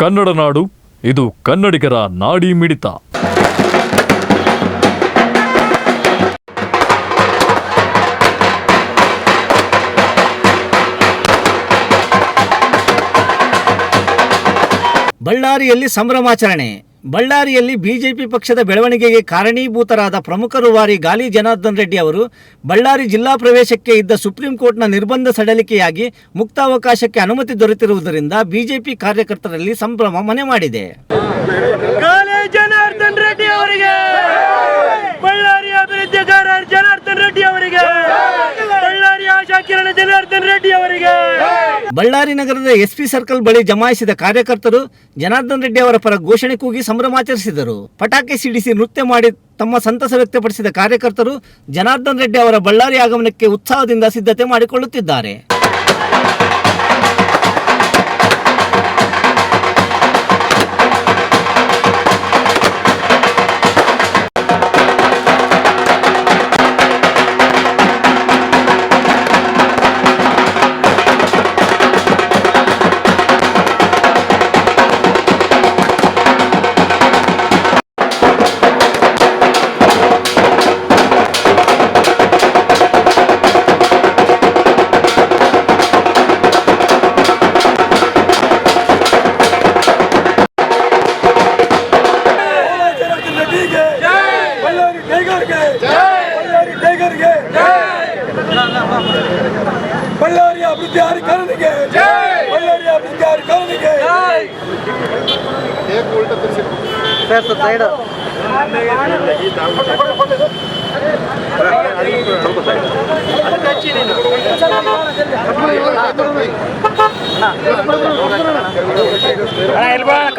ಕನ್ನಡ ನಾಡು ಇದು ಕನ್ನಡಿಗರ ನಾಡಿ ಮಿಡಿತ. ಬಳ್ಳಾರಿಯಲ್ಲಿ ಸಂಭ್ರಮಾಚರಣೆ. ಬಳ್ಳಾರಿಯಲ್ಲಿ ಬಿಜೆಪಿ ಪಕ್ಷದ ಬೆಳವಣಿಗೆಗೆ ಕಾರಣೀಭೂತರಾದ ಪ್ರಮುಖ ರೂವಾರಿ ಗಾಲಿ ಜನಾರ್ದನ್ ರೆಡ್ಡಿ ಅವರು ಬಳ್ಳಾರಿ ಜಿಲ್ಲಾ ಪ್ರವೇಶಕ್ಕೆ ಇದ್ದ ಸುಪ್ರೀಂ ಕೋರ್ಟ್ನ ನಿರ್ಬಂಧ ಸಡಲಿಕೆಯಾಗಿ ಮುಕ್ತಾವಕಾಶಕ್ಕೆ ಅನುಮತಿ ದೊರೆತಿರುವುದರಿಂದ ಬಿಜೆಪಿ ಕಾರ್ಯಕರ್ತರಲ್ಲಿ ಸಂಭ್ರಮ ಮನೆ ಮಾಡಿದೆ ಗಾಲಿ ಜನಾರ್ದನ್ ರೆಡ್ಡಿ ಅವರಿಗೆ ಬಳ್ಳಾರಿ ಅಭಿವೃದ್ಧಿಗಾರ ಜನಾರ್ದನ್ ರೆಡ್ಡಿ ಅವರಿಗೆ ಬಳ್ಳಾರಿ ಆಶಾ ಕಿರಣ ಜನಾರ್ದನ್ ರೆಡ್ಡಿ ಅವರಿಗೆ ಬಳ್ಳಾರಿ ನಗರದ ಎಸ್ಪಿ ಸರ್ಕಲ್ ಬಳಿ ಜಮಾಯಿಸಿದ ಕಾರ್ಯಕರ್ತರು ಜನಾರ್ದನ್ ರೆಡ್ಡಿ ಅವರ ಪರ ಘೋಷಣೆ ಕೂಗಿ ಸಂಭ್ರಮಾಚರಿಸಿದರು ಪಟಾಕಿ ಸಿಡಿಸಿ ನೃತ್ಯ ಮಾಡಿ ತಮ್ಮ ಸಂತಸ ವ್ಯಕ್ತಪಡಿಸಿದ ಕಾರ್ಯಕರ್ತರು ಜನಾರ್ದನ್ ರೆಡ್ಡಿ ಅವರ ಬಳ್ಳಾರಿ ಆಗಮನಕ್ಕೆ ಉತ್ಸಾಹದಿಂದ ಸಿದ್ಧತೆ ಮಾಡಿಕೊಳ್ಳುತ್ತಿದ್ದಾರೆ. ಬಳ್ಳಾರಿ ಟೈಗರ್ಗೆ. ಬಳ್ಳಾರಿ ಟೈಗರ್ಗೆ. ಬಳ್ಳಾರಿ ಅಭಿವೃದ್ಧಿ ಅಧಿಕಾರನಿಗೆ. ಬಳ್ಳಾರಿ ಅಭಿವೃದ್ಧಿ ಅಧಿಕಾರನಿಗೆ.